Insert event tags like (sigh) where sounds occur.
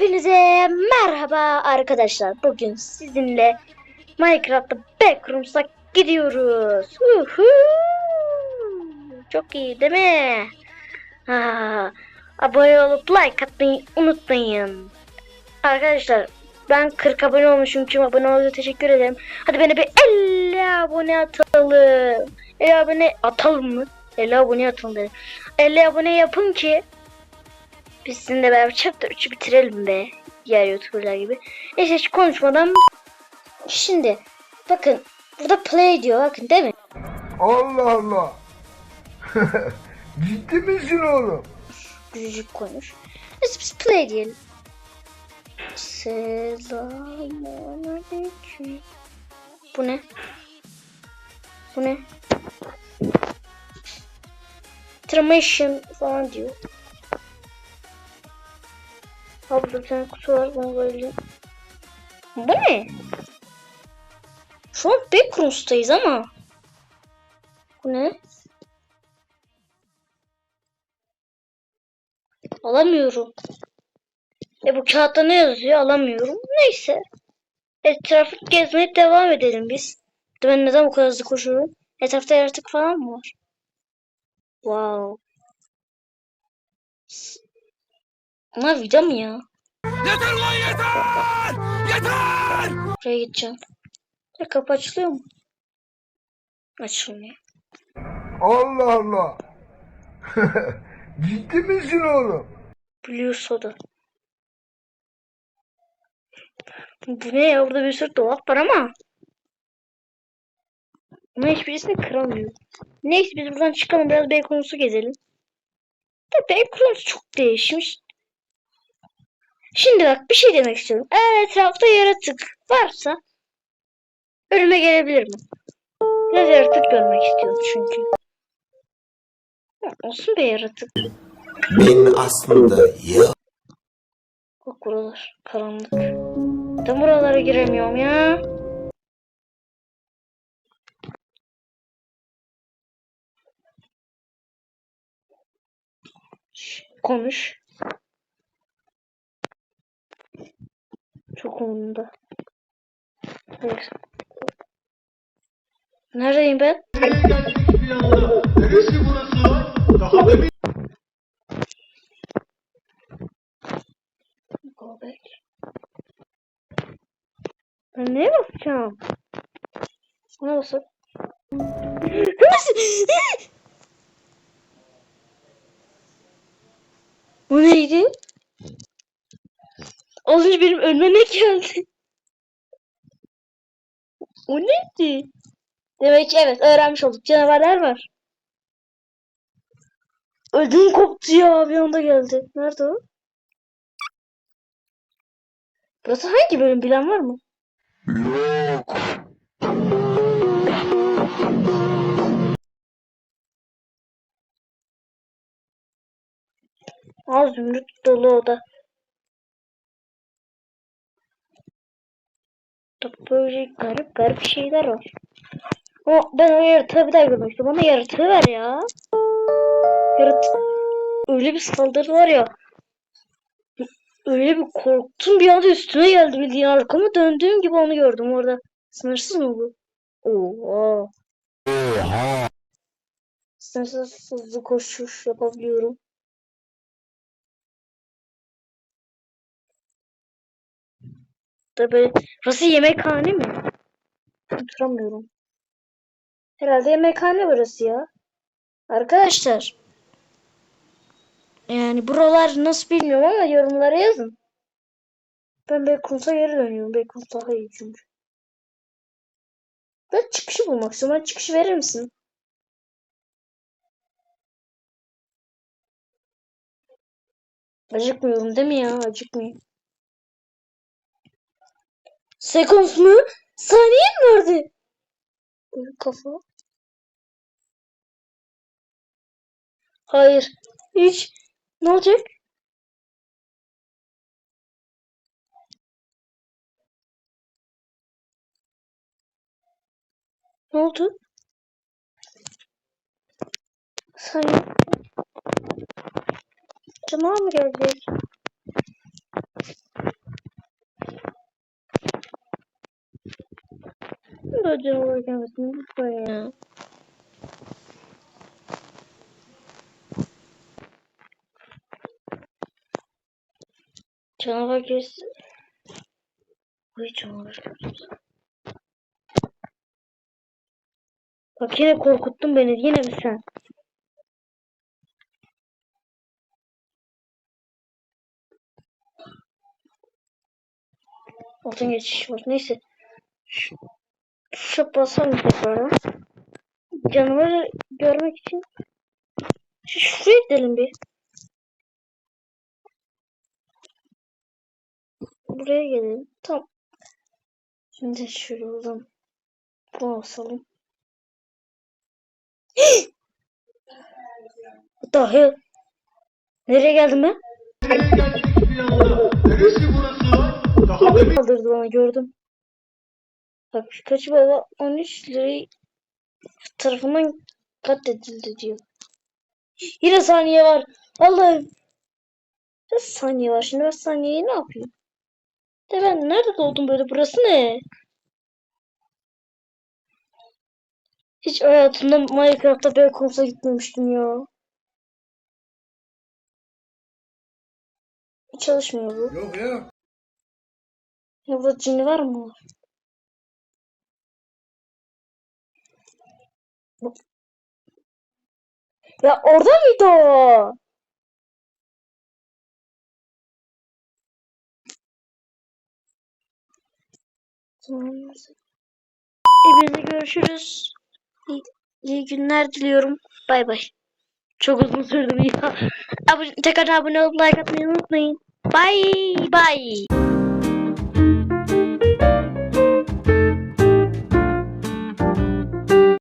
Hepinize merhaba arkadaşlar. Bugün sizinle Minecraft'ta Backrooms'a gidiyoruz. Uhu! Çok iyi değil mi? Ha, abone olup like atmayı unutmayın. Arkadaşlar ben 40 abone olmuşum. Tüm abone olduğunuz teşekkür ederim. Hadi bana bir 50 abone atalım. 50 abone atalım mı? 50 abone atalım dedim. 50 abone yapın ki biz sizinle beraber chapter 3'ü bitirelim be. Diğer youtuberlar gibi. Neyse hiç konuşmadan. Şimdi bakın burada play diyor bakın değil mi? Allah Allah. (laughs) Ciddi misin oğlum? Küçücük koymuş. Neyse biz play diyelim. Selamünaleyküm. Bu ne? Bu ne? Tramation falan diyor. Tane kutu var bunu böyle. Bu ne? Şu an Backrooms'tayız ama. Bu ne? Alamıyorum. E bu kağıtta ne yazıyor? Alamıyorum. Neyse. Etrafı gezmeye devam edelim biz. Ben neden bu kadar hızlı koşuyorum? Etrafta yaratık falan mı var? Wow. Bunlar vida mı ya? Yeter lan yeter! Yeter! Buraya gideceğim. Ya kapı açılıyor mu? Açılmıyor. Allah Allah. (laughs) Ciddi misin oğlum? Blue soda. Bu ne ya? Burada bir sürü dolap var ama. Ama hiçbirisini kıramıyor. Neyse biz buradan çıkalım. Biraz Backrooms'u gezelim. Da Backrooms çok değişmiş. Şimdi bak bir şey demek istiyorum. Eğer etrafta yaratık varsa önüme gelebilir mi? Biraz yaratık görmek istiyorum çünkü. Olsun be yaratık. Ben aslında ya Bak buralar karanlık. Ben buralara giremiyorum ya. Şş, Konuş. Çok umurumda. Neyse. Neredeyim ben? Neresi burası? Daha demin Go back. Ben neye basacağım? Buna basıp. (laughs) Bu neydi? Az önce benim önüme ne geldi? O neydi? Demek ki evet öğrenmiş olduk. Canavarlar var. Ödüm koptu ya bir anda geldi. Nerede o? Burası hangi bölüm bilen var mı? yok. Az zümrüt dolu oda. Böyle garip garip şeyler var. Ama ben o yaratığı bir daha görmek istiyorum. Bana yaratığı ver ya. Yaratık öyle bir saldırı var ya. Öyle bir korktum bir anda üstüme geldi bildiğin arkamı döndüğüm gibi onu gördüm orada. Sınırsız mı bu? Oo. Oha. Sınırsız hızlı koşuş yapabiliyorum. Tabii burası yemekhane mi? Hatırlamıyorum. Herhalde yemekhane burası ya. Arkadaşlar. Yani buralar nasıl bilmiyorum ama yorumlara yazın. Ben Backrooms'a geri dönüyorum. Backrooms daha iyi çünkü. Ben çıkışı bulmak istiyorum. Bana çıkışı verir misin? Acıkmıyorum değil mi ya? Acıkmıyorum. Seconds mu? Saniye mi vardı? Kafa. Hayır. Hiç. Ne olacak? Ne oldu? Saniye. Canavar mı geldi? Canavar gelmesin lütfen ya. Canavar gelsin. Uy canavar gelsin. Bak yine korkuttun beni. Yine mi sen? Altın geçiş var. Neyse. Şu, basalım tekrar. Canavarı görmek için şu şuraya gidelim bir. Buraya gelelim. Tamam. Şimdi bu basalım. Dahi. Nereye geldim ben? Nereye geldik? Neresi burası? Daha demin Kaldırdı bana gördüm. Bak Pikachu baba 13 lirayı tarafından katledildi diyor. Yine saniye var. Allah'ım. Bir saniye var. Şimdi ben saniyeyi ne yapayım? De ben nerede doğdum böyle? Burası ne? Hiç hayatımda Minecraft'ta böyle konsa gitmemiştim ya. Çalışmıyor bu. Yok ya. Ya burada cini var mı? Ya orada mıydı o? Hepinize görüşürüz. İyi, iyi günler diliyorum. Bay bay. Çok uzun sürdü ya. Abone, tekrar abone olup like atmayı unutmayın. Bye bye.